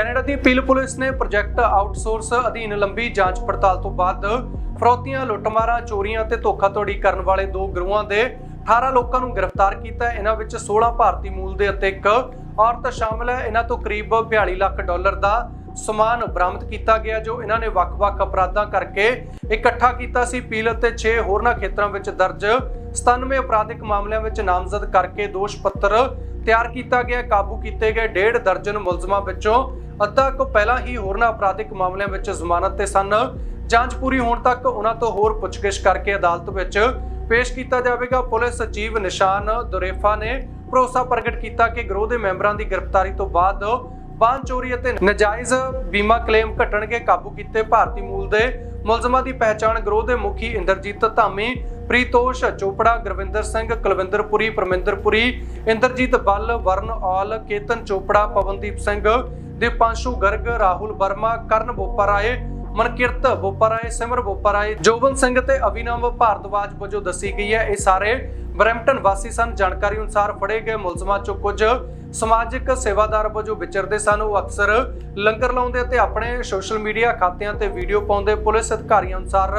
Canada ਦੀ Peel police ਨੇ project outsource ਅਧੀਨ ਲੰਬੀ ਜਾਂਚ ਪੜਤਾਲ ਤੋਂ ਬਾਅਦ ਫਰੋਤੀਆਂ, ਲੁੱਟਮਾਰਾਂ, ਚੋਰੀਆਂ ਤੇ ਧੋਖਾਧੜੀ ਕਰਨ ਵਾਲੇ ਦੋ ਗਰੋਹਾਂ ਦੇ 18 ਲੋਕਾਂ ਨੂੰ ਗ੍ਰਿਫਤਾਰ ਕੀਤਾ। ਇਹਨਾਂ ਵਿੱਚ 16 ਭਾਰਤੀ ਮੂਲ ਦੇ ਅਤੇ ਇੱਕ ਔਰਤ ਸ਼ਾਮਲ ਹੈ। ਇਹਨਾਂ ਤੋਂ ਕਰੀਬ 42 ਲੱਖ ਡਾਲਰ ਦਾ ਸਮਾਨ ਬਰਾਮਦ ਕੀਤਾ ਗਿਆ, ਜੋ ਇਹਨਾਂ ਨੇ ਵੱਖ-ਵੱਖ ਅਪਰਾਧਾਂ ਕਰਕੇ ਇਕੱਠਾ ਕੀਤਾ ਸੀ। ਪੀਲ ਅਤੇ 6 ਹੋਰਨਾਂ ਖੇਤਰਾਂ ਵਿੱਚ ਦਰਜ 97 ਅਪਰਾਧਿਕ ਮਾਮਲਿਆਂ ਵਿੱਚ ਨਾਮਜ਼ਦ ਕਰਕੇ ਦੋਸ਼ ਪੱਤਰ ਤਿਆਰ ਕੀਤਾ ਗਿਆ। ਕਾਬੂ ਕੀਤੇ ਗਏ ਡੇਢ ਦਰਜਨ ਮੁਲਜ਼ਮਾਂ ਵਿੱਚੋਂ ਅੱਧਾ ਕੁ ਪਹਿਲਾਂ ਹੀ ਹੋਰਨਾਂ ਅਪਰਾਧਿਕ ਮਾਮਲਿਆਂ ਵਿੱਚ ਜ਼ਮਾਨਤ ਤੇ ਸਨ। ਜਾਂਚ ਪੂਰੀ ਹੋਣ ਤੱਕ ਉਹਨਾਂ ਤੋਂ ਹੋਰ ਪੁੱਛਗਿੱਛ ਕਰਕੇ ਅਦਾਲਤ ਵਿੱਚ ਪੇਸ਼ ਕੀਤਾ ਜਾਵੇਗਾ। ਪੁਲਿਸ ਸਚੀਵ ਨਿਸ਼ਾਨ ਦੁਰੇਫਾ ਨੇ ਭਰੋਸਾ ਪ੍ਰਗਟ ਕੀਤਾ ਕਿ ਗਰੋਹ ਦੇ ਮੈਂਬਰਾਂ ਦੀ ਗ੍ਰਿਫਤਾਰੀ ਤੋਂ ਬਾਅਦ ਵਾਹਨ ਚੋਰੀ ਅਤੇ ਨਜਾਇਜ਼ ਬੀਮਾ ਕਲੇਮ ਘਟਣਗੇ ਕਾਬੂ ਕੀਤੇ। ਭਾਰਤੀ ਮੂਲ ਦੇ ਮੁਲਜ਼ਮਾਂ ਦੀ ਪਹਿਚਾਣ ਗਰੋਹ ਦੇ ਮੁਖੀ ਇੰਦਰਜੀਤ ਧਾਮੀ, ਪ੍ਰੀਤੋਸ਼ ਚੋਪੜਾ, ਗੁਰਵਿੰਦਰ ਸਿੰਘ, ਕੁਲਵਿੰਦਰਪੁਰੀ, ਪਰਮਿੰਦਰਪੁਰੀ, ਇੰਦਰਜੀਤ ਬੱਲ, ਵਰਨ ਔਲ, ਕੇਤਨ ਚੋਪੜਾ, ਪਵਨਦੀਪ ਸਿੰਘ ਦੀਪਾਂਸ਼ੂ ਗਰਗ, ਰਾਹੁਲ ਵਰਮਾ, ਕਰਨ ਬੋਪਰਾਏ, ਮਨਕਿਰਤ ਬੋਪਰਾਏ, ਸਿਮਰ ਬੋਪਰਾਏ, ਜੋਬਨ ਸਿੰਘ ਤੇ ਅਭਿਨਵ ਭਾਰਦਵਾਜ ਵਜੋਂ ਦੱਸੀ ਗਈ ਹੈ। ਇਹ ਸਾਰੇ ਬਰੈਂਪਟਨ ਵਾਸੀ ਸਨ। ਜਾਣਕਾਰੀ ਅਨੁਸਾਰ ਫੜੇ ਗਏ ਮੁਲਜ਼ਮਾਂ ਚੋਂ ਕੁਝ ਸਮਾਜਿਕ ਸੇਵਾਦਾਰ ਵਜੋਂ ਵਿਚਰਦੇ ਸਨ। ਉਹ ਅਕਸਰ ਲੰਗਰ ਲਾਉਂਦੇ ਤੇ ਆਪਣੇ ਸੋਸ਼ਲ ਮੀਡੀਆ ਖਾਤਿਆਂ ਤੇ ਵੀਡੀਓ ਪਾਉਂਦੇ। ਪੁਲਿਸ ਅਧਿਕਾਰੀਆਂ ਅਨੁਸਾਰ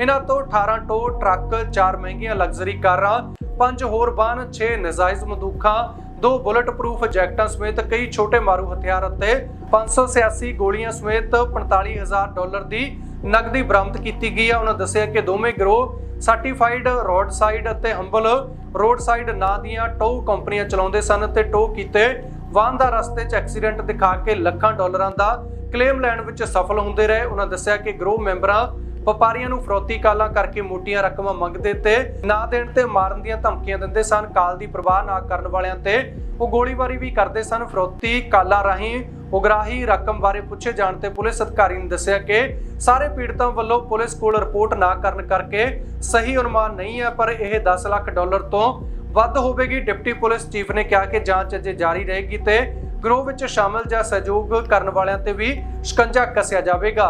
ਇਹਨਾਂ ਤੋਂ 18 ਟੋ ਟਰੱਕ 4 ਮਹਿੰਗੀਆਂ ਲਗਜ਼ਰੀ ਕਾਰਾਂ, ਪੰਜ ਹੋਰ ਵਾਹਨ 6 ਨਜਾਇਜ਼ ਬੰਦੂਕਾਂ ਦੋ ਬੁਲਟ ਪ੍ਰੂਫ ਜੈਕਟਾਂ ਸਮੇਤ ਕਈ ਛੋਟੇ ਮਾਰੂ ਹਥਿਆਰ ਅਤੇ 586 ਗੋਲੀਆਂ ਸਮੇਤ 45000 ਡਾਲਰ ਦੀ ਨਕਦੀ ਬਰਾਮਦ ਕੀਤੀ ਗਈ ਹੈ ਉਹਨਾਂ ਦੱਸਿਆ ਕਿ ਦੋਵੇਂ ਗਰੋਹ ਸਰਟੀਫਾਈਡ ਰੋਡ ਸਾਈਡ ਅਤੇ ਹੰਬਲ ਰੋਡ ਸਾਈਡ ਨਾਂ ਦੀਆਂ ਟੋ ਕੰਪਨੀਆਂ ਚਲਾਉਂਦੇ ਸਨ ਤੇ ਟੋ ਕੀਤੇ ਵਾਹਨ ਦਾ ਰਸਤੇ 'ਚ ਐਕਸੀਡੈਂਟ ਦਿਖਾ ਕੇ ਲੱਖਾਂ ਡਾਲਰਾਂ ਦਾ ਕਲੇਮ ਲੈਣ ਵਿੱਚ ਸਫਲ ਹੁੰਦੇ ਰਹੇ। ਉਹਨਾਂ ਦੱਸਿਆ ਕਿ ਗਰੋਹ ਮੈਂਬਰਾਂ ਵਪਾਰੀਆਂ ਨੂੰ ਫਰੋਤੀ ਕਾਲਾਂ ਕਰਕੇ ਮੋਟੀਆਂ ਰਕਮਾਂ ਮੰਗਦੇ ਤੇ ਨਾ ਦੇਣ ਤੇ ਮਾਰਨ ਦੀਆਂ ਧਮਕੀਆਂ ਦਿੰਦੇ ਸਨ। ਕਾਲ ਦੀ ਪਰਵਾਹ ਨਾ ਕਰਨ ਵਾਲਿਆਂ ਤੇ ਉਹ ਗੋਲੀਬਾਰੀ ਵੀ ਕਰਦੇ ਸਨ। ਫਰੋਤੀ ਕਾਲਾਂ ਰਾਹੀਂ ਉਗਰਾਹੀ ਰਕਮ ਬਾਰੇ ਪੁੱਛੇ ਜਾਣ ਤੇ ਪੁਲਿਸ ਅਧਿਕਾਰੀ ਨੇ ਦੱਸਿਆ ਕਿ ਸਾਰੇ ਪੀੜਤਾਂ ਵੱਲੋਂ ਪੁਲਿਸ ਕੋਲ ਰਿਪੋਰਟ ਨਾ ਕਰਨ ਕਰਕੇ ਸਹੀ ਅਨੁਮਾਨ ਨਹੀਂ ਹੈ, ਪਰ ਇਹ 10 ਲੱਖ ਡਾਲਰ ਤੋਂ ਵੱਧ ਹੋਵੇਗੀ। ਡਿਪਟੀ ਪੁਲਿਸ ਚੀਫ ਨੇ ਕਿਹਾ ਕਿ ਜਾਂਚ ਅਜੇ ਜਾਰੀ ਰਹੇਗੀ ਤੇ ਗਰੋਹ ਵਿੱਚ ਸ਼ਾਮਲ ਜਾਂ ਸਹਿਯੋਗ ਕਰਨ ਵਾਲਿਆਂ ਤੇ ਵੀ ਸ਼ਿਕੰਜਾ ਕੱਸਿਆ ਜਾਵੇਗਾ।